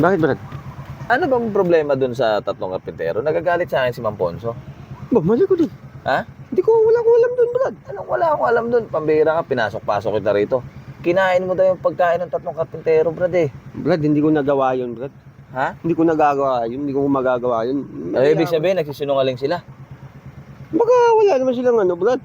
Bakit, Brad? Ano bang problema dun sa tatlong karpintero? Nagagalit sa akin si Mang Ponso. Ba, mali ko din. Ha? Hindi ko, wala ko alam doon, Brad. Anong wala akong alam dun? Pambira ka, pinasok-pasok kita rito. Kinain mo daw yung pagkain ng tatlong karpintero, brad eh. Brad, hindi ko nagawa yun, Brad. Ha? Hindi ko nagagawa yun, hindi ko magagawa yun. Ano ibig sabihin, nagsisinungaling sila? Baka wala naman silang ano, Brad.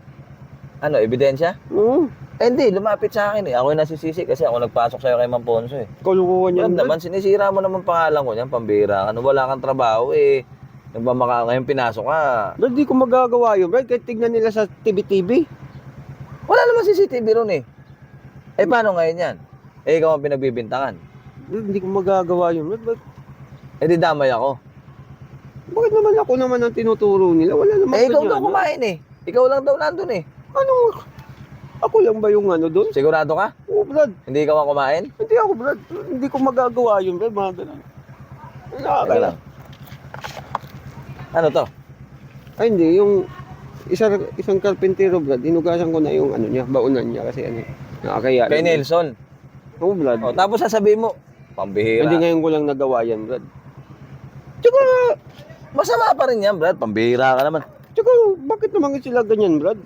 Ano, ebidensya? Oo. Eh, hindi, lumapit sa akin eh. Ako yung nasisisi kasi ako nagpasok sa'yo kay Mang Ponso eh. Kalukuhan Brad yan, naman, sinisira mo naman pangalan ko niyan, pambira. Ano, wala kang trabaho eh. Nagmamaka ngayon pinasok ka. Brad, hindi ko magagawa yun, Brad. Kahit tignan nila sa TV-TV. Wala naman CCTV ron eh. Eh, paano ngayon yan? Eh, ikaw ang pinagbibintangan. Brad, hindi ko magagawa yun, Brad. Brad. Eh, di damay ako. Bakit naman ako naman ang tinuturo nila? Wala naman Eh, ikaw daw kumain eh. Ikaw lang daw nandun eh. Ano? Ako lang ba yung ano doon? Sigurado ka? Oo, Brad. Hindi ikaw ang kumain? Hindi ako, Brad. Hindi ko magagawa yun, Brad. Mga ganun. Teka Nakakaya. lang. Ano to? Ay, hindi. Yung isang, isang karpintero, Brad, hinugasan ko na yung ano niya, baunan niya kasi ano, nakakaya. Kay Nelson. Oo, Brad. O, tapos sasabihin mo, pambihira. Hindi ngayon ko lang nagawa yan, Brad. Tsaka, masama pa rin yan, Brad. Pambihira ka naman. Tsaka, bakit naman sila ganyan, Brad?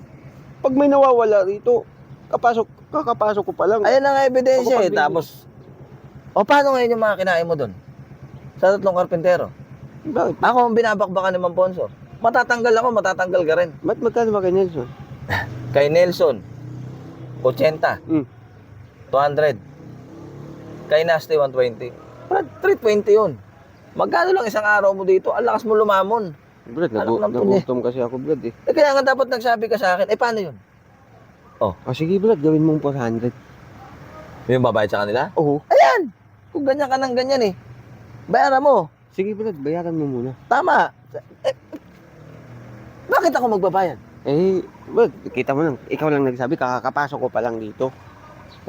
Pag may nawawala rito, kapasok, kakapasok ko pa lang. Ayan na nga ebidensya eh. Tapos, o paano ngayon yung mga kinain mo doon? Sa tatlong karpintero. Bakit? Ako ang binabakbakan ni Mamponso. Matatanggal ako, matatanggal ka rin. Ba't magkano ba kay Nelson? Kay Nelson, 80. Hmm. 200. Kay Nasty, 120. Brad, 320 yun. Magkano lang isang araw mo dito? Ang lakas mo lumamon. Brad, nagu- ng punya. nagutom kasi ako, Brad eh. Eh, kaya nga dapat nagsabi ka sa akin, eh paano yun? O sige, Brad, gawin mong 400. Yung babayad sa kanila? Oo. Ayan! Kung ganyan ka ng ganyan eh. Bayaran mo. Sige, Brad, bayaran mo muna. Tama. Eh, bakit ako magbabayad? Eh, Brad, kita mo lang. Ikaw lang nagsabi, kakapasok ko pa lang dito.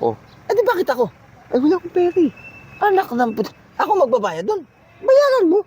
Oh. Eh di bakit ako? Ay, wala akong pera eh. Anak ng put... Ako magbabayad doon. Bayaran mo.